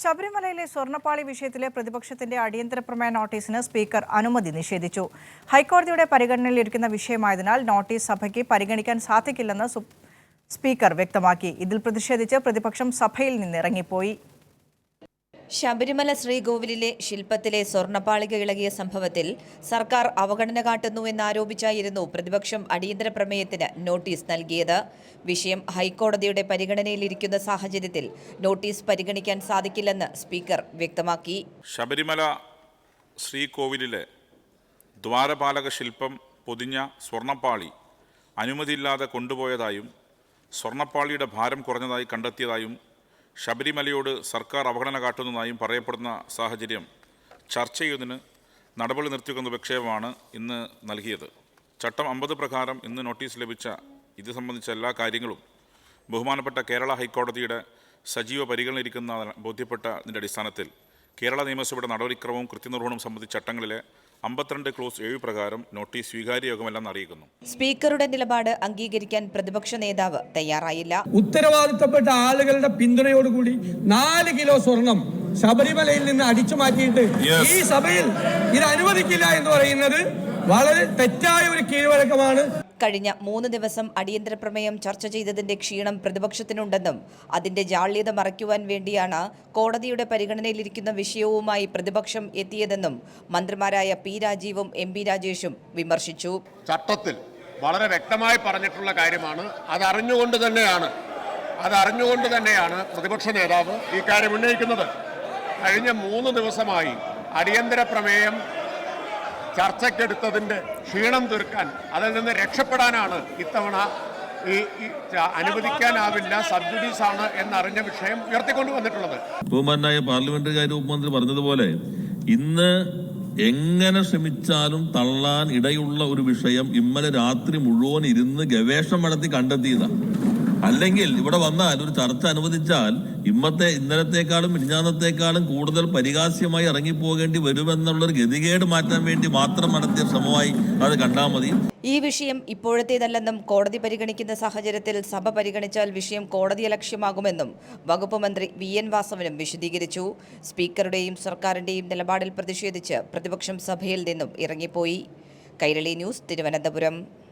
ശബരിമലയിലെ സ്വർണപ്പാളി വിഷയത്തിലെ പ്രതിപക്ഷത്തിന്റെ അടിയന്തര പ്രമേയ നോട്ടീസിന് സ്പീക്കർ അനുമതി നിഷേധിച്ചു. ഹൈക്കോടതിയുടെ പരിഗണനയിലിരിക്കുന്ന വിഷയമായതിനാൽ നോട്ടീസ് സഭയ്ക്ക് പരിഗണിക്കാൻ സാധിക്കില്ലെന്ന് സ്പീക്കർ വ്യക്തമാക്കി. ഇതിൽ പ്രതിഷേധിച്ച് പ്രതിപക്ഷം സഭയിൽ നിന്നിറങ്ങിപ്പോയി. ശബരിമല ശ്രീകോവിലിലെ ശില്പത്തിലെ സ്വർണപ്പാളിക ഇളകിയ സംഭവത്തിൽ സർക്കാർ അവഗണന കാട്ടുന്നു എന്നാരോപിച്ചായിരുന്നു പ്രതിപക്ഷം അടിയന്തര പ്രമേയത്തിന് നോട്ടീസ് നൽകിയത്. വിഷയം ഹൈക്കോടതിയുടെ പരിഗണനയിലിരിക്കുന്ന സാഹചര്യത്തിൽ നോട്ടീസ് പരിഗണിക്കാൻ സാധിക്കില്ലെന്ന് സ്പീക്കർ വ്യക്തമാക്കി. ശബരിമല ശ്രീകോവിലിലെ ദ്വാരപാലക ശില്പം പൊതിഞ്ഞ സ്വർണപ്പാളി അനുമതിയില്ലാതെ കൊണ്ടുപോയതായും സ്വർണപ്പാളിയുടെ ഭാരം കുറഞ്ഞതായി കണ്ടെത്തിയതായും ശബരിമലയോട് സർക്കാർ അവഗണന കാട്ടുന്നതായും പറയപ്പെടുന്ന സാഹചര്യം ചർച്ച ചെയ്യുന്നതിന് നടപടി നിർത്തിവെക്കുന്ന വിക്ഷേപമാണ് ഇന്ന് നൽകിയത്. ചട്ടം അമ്പത് പ്രകാരം ഇന്ന് നോട്ടീസ് ലഭിച്ച ഇത് സംബന്ധിച്ച എല്ലാ കാര്യങ്ങളും ബഹുമാനപ്പെട്ട കേരള ഹൈക്കോടതിയുടെ സജീവ പരിഗണനയിരിക്കുന്ന ബോധ്യപ്പെട്ടതിന്റെ അടിസ്ഥാനത്തിൽ കേരള നിയമസഭയുടെ നടപടിക്രമവും കൃത്യനിർവഹണവും സംബന്ധിച്ച ചട്ടങ്ങളിലെ അമ്പത്തിരണ്ട് ക്ലോസ് ഏഴ് പ്രകാരം നോട്ടീസ് സ്വീകാര്യയോഗമെല്ലാം അറിയിക്കുന്നു. സ്പീക്കറുടെ നിലപാട് അംഗീകരിക്കാൻ പ്രതിപക്ഷ നേതാവ് തയ്യാറായില്ല. ഉത്തരവാദിത്തപ്പെട്ട ആളുകളുടെ പിന്തുണയോടുകൂടി നാല് കിലോ സ്വർണം ശബരിമലയിൽ നിന്ന് അടിച്ചു മാറ്റിയിട്ട് ഈ സഭയിൽ ഇത് അനുവദിക്കില്ല എന്ന് പറയുന്നത് വളരെ തെറ്റായ ഒരു കീഴ്വഴക്കമാണ്. കഴിഞ്ഞ മൂന്ന് ദിവസം അടിയന്തര പ്രമേയം ചർച്ച ചെയ്തതിന്റെ ക്ഷീണം പ്രതിപക്ഷത്തിനുണ്ടെന്നും അതിന്റെ ജാള്യത മറയ്ക്കുവാൻ വേണ്ടിയാണ് കോടതിയുടെ പരിഗണനയിലിരിക്കുന്ന വിഷയവുമായി പ്രതിപക്ഷം എത്തിയതെന്നും മന്ത്രിമാരായ പി രാജീവും എം പി രാജേഷും വിമർശിച്ചു. ചട്ടത്തിൽ വളരെ വ്യക്തമായി പറഞ്ഞിട്ടുള്ള കാര്യമാണ്. അതറിഞ്ഞുകൊണ്ട് തന്നെയാണ് അതറിഞ്ഞുകൊണ്ട് തന്നെയാണ് പ്രതിപക്ഷ നേതാവ് ഈ കാര്യം ഉന്നയിക്കുന്നത്. കഴിഞ്ഞ മൂന്ന് ദിവസമായി അടിയന്തര പ്രമേയം ചർച്ചയ്ക്കെടുത്തതിന്റെ ക്ഷീണം തീർക്കാൻ അതിൽ നിന്ന് രക്ഷപ്പെടാനാണ് ഇത്തവണ ഈ അനുവദിക്കാനാവില്ല സബ്സിഡീസ് ആണ് എന്നറിഞ്ഞ വിഷയം ഉയർത്തിക്കൊണ്ടു വന്നിട്ടുള്ളത്. ബഹുമാനായ പാർലമെന്ററി കാര്യ ഉപമന്ത്രി പറഞ്ഞതുപോലെ ഇന്ന് എങ്ങനെ ശ്രമിച്ചാലും തള്ളാൻ ഇടയുള്ള ഒരു വിഷയം ഇന്നലെ രാത്രി മുഴുവൻ ഇരുന്ന് ഗവേഷണം നടത്തി കണ്ടെത്തിയതാണ് അല്ലെങ്കിൽ ഇവിടെ വന്നാൽ ഒരു ചർച്ച അനുവദിച്ചാൽ ഇന്നത്തെ ഇന്നലത്തെക്കാളും മിനിഞ്ഞാന്നത്തെക്കാളും കൂടുതൽ പരിഹാസ്യമായി ഇറങ്ങിപ്പോകേണ്ടി വരുമെന്നുള്ളൊരു ഗതികേട് മാറ്റാൻ വേണ്ടി മാത്രം നടത്തിയ ശ്രമമായി അത് കണ്ടാൽ മതി. ഈ വിഷയം ഇപ്പോഴത്തേതല്ലെന്നും കോടതി പരിഗണിക്കുന്ന സാഹചര്യത്തിൽ സഭ പരിഗണിച്ചാൽ വിഷയം കോടതിയെ ലക്ഷ്യമാകുമെന്നും വകുപ്പ് മന്ത്രി വി എൻ വാസവനും വിശദീകരിച്ചു. സ്പീക്കറുടെയും സർക്കാരിന്റെയും നിലപാടിൽ പ്രതിഷേധിച്ച് പ്രതിപക്ഷം സഭയിൽ നിന്നും ഇറങ്ങിപ്പോയി. കൈരളി ന്യൂസ് തിരുവനന്തപുരം.